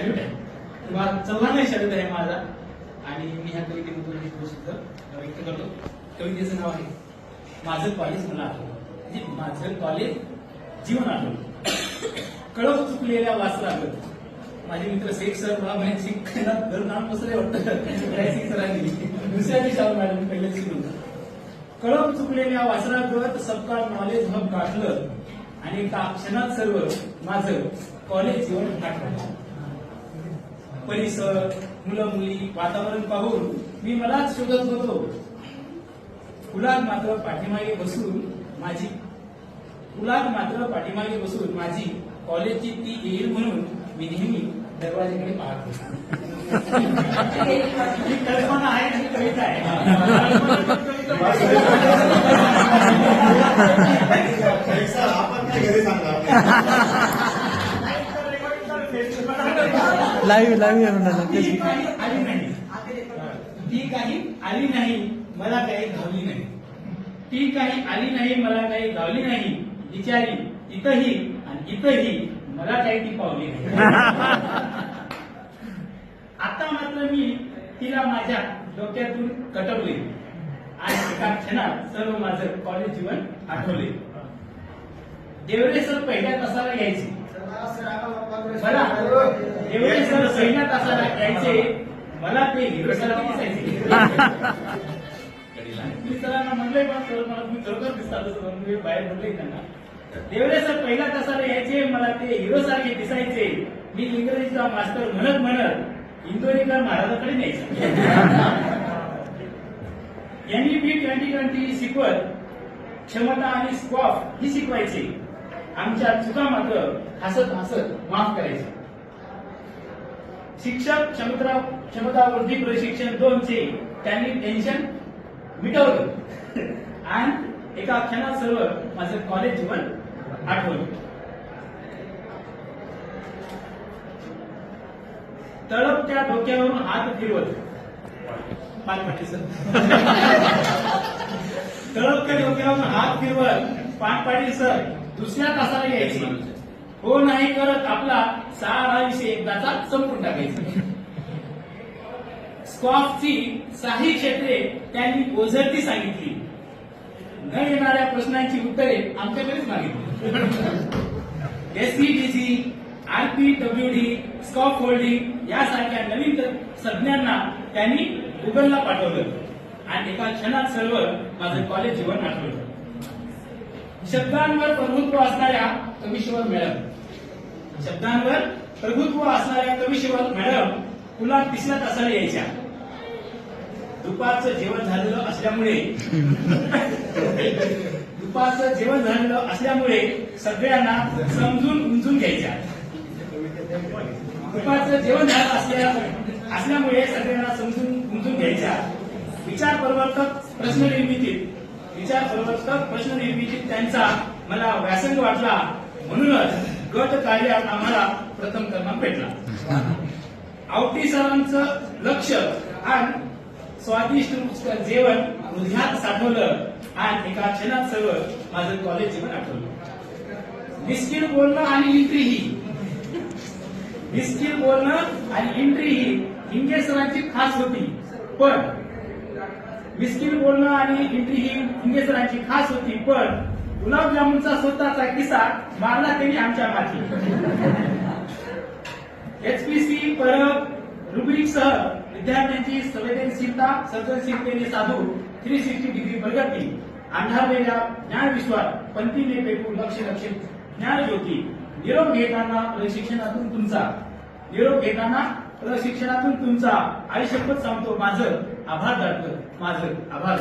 Salute आहे. किंवा चव्हाणही salute आहे माझा. आणि मी ह्या कवितेमधून हे गोष्ट व्यक्त करतो. कवितेचं नाव आहे माझं कॉलेज मला आठवलं. म्हणजे माझं कॉलेज जीवन आठवलं. कळव चुकलेल्या वाचलागत माझे मित्र शेख सर मला माहिती शेख दर नाम बसले वाटतं. सरांनी दुसऱ्या दिवसावर मॅडम पहिल्या शिकून कळप चुकलेल्या वासरागत सबका नॉलेज हब गाठलं आणि एका क्षणात सर्व माझं कॉलेज जीवन गाठलं परिसर मुलं मुली वातावरण पाहून मी मलाच शोधत होतो. फुलात मात्र पाठीमागे बसून माझी फुलात मात्र पाठीमागे बसून माझी कॉलेजची ती येईल म्हणून मी नेहमी दरवाजेकडे पाहत होतो. ही कल्पना आहे ही कविता आहे. आपण घरी सांगणार. लाईव्ह लाईव्ह म्हणाला ती काही आली नाही. ती काही आली नाही मला काही घावली नाही. ती काही आली नाही मला काही गावली नाही. बिचारी इथंही आणि इथंही मला काही ती पावली नाही. आता मात्र मी तिला माझ्या डोक्यातून कटवले. आणि एका क्षणात सर्व माझं कॉलेज जीवन आठवले. देवरे सर पहिल्या तासाला यायचे? बरं देवरे सर पहिल्या तासाला यायचे मला ते हिरो सारखे दिसायचे. मी सरांना म्हणलंय पण सर मला तुम्ही खरोखर दिसतात असं मी बाहेर म्हणलंय त्यांना देवरे सर पहिल्या तासाला यायचे मला ते हिरो सारखे दिसायचे. मी इंग्रजीचा मास्टर म्हणत म्हणत इंदोरीकर महाराजाकडे न्यायचा. यांनी बी ट्वेंटी ट्वेंटी शिकवत क्षमता आणि स्कॉफ ही शिकवायची. आमच्या चुका मात्र हसत हसत माफ करायचं. शिक्षक क्षमता क्षमतावृद्धी प्रशिक्षण दोनचे त्यांनी टेन्शन मिटवलं. आणि एका क्षणात सर्व माझं कॉलेज जीवन आठवलं. तळपत्या डोक्यावरून हात फिरवत. पानपाटी सर तळपत्या डोक्यावरून हात फिरवत. पानपाटी सर दुसऱ्या तासाला यायची. हो नाही करत आपला सारा विषय एकदाचा संपून टाकायचा. स्कॉफची साही क्षेत्रे त्यांनी ओझरती सांगितली. न येणाऱ्या प्रश्नांची उत्तरे आमच्याकडेच मागितली. एसईडीसी आरपीडब्ल्यूडी स्कॉफ होल्डिंग यासारख्या नवीन संज्ञांना त्यांनी गुगलला पाठवलं. आणि एका क्षणात सर्व माझं कॉलेज जीवन आठवलं. शब्दांवर प्रभुत्व असणाऱ्या कमिशीवर मॅडम शब्दांवर प्रभुत्व असणाऱ्या कमिशीवर मॅडम तुला तिसऱ्या तासाला यायच्या. दुपारचं जेवण झालेलं असल्यामुळे दुपारचं जेवण झालेलं असल्यामुळे सगळ्यांना समजून उमजून घ्यायच्या. दुपारचं जेवण झालं असल्या असल्यामुळे सगळ्यांना समजून उमजून घ्यायच्या. विचार प्रवर्तक प्रश्न निर्मितीत विचार परिवर्तक प्रश्न निर्मितीत त्यांचा. मला व्यासंग वाटला. म्हणूनच गट कार्यात आम्हाला प्रथम क्रमांक भेटला. आवटी सरांचं लक्ष आणि स्वादिष्ट जेवण हृदयात साठवलं आणि एका क्षणात सगळं माझं कॉलेज जीवन आठवलं. निस्किल बोलणं आणि इंट्री ही. बिस्किट बोलणं आणि इंट्री ही हिंगे सरांची खास होती. पण मिस्किल बोलणं आणि एंट्री ही हिंगे सरांची खास होती पण गुलाबजामुनचा स्वतःचा किस्सा मारला त्यांनी आमच्या माथी एचपीसी परब रुब्रिकसह विद्यार्थ्यांची संवेदनशीलता सर्जनशीलतेने साधू थ्री सिक्स्टी डिग्री प्रगती अंधारलेल्या ज्ञानविश्वात पंथीने पेटून लक्ष लक्षित ज्ञानज्योती निरोप घेताना प्रशिक्षणातून तुमचा निरोप घेताना प्रशिक्षणातून तुमचा आयुष्यपत सांगतो माझं आभार दाटलं माझं आभार.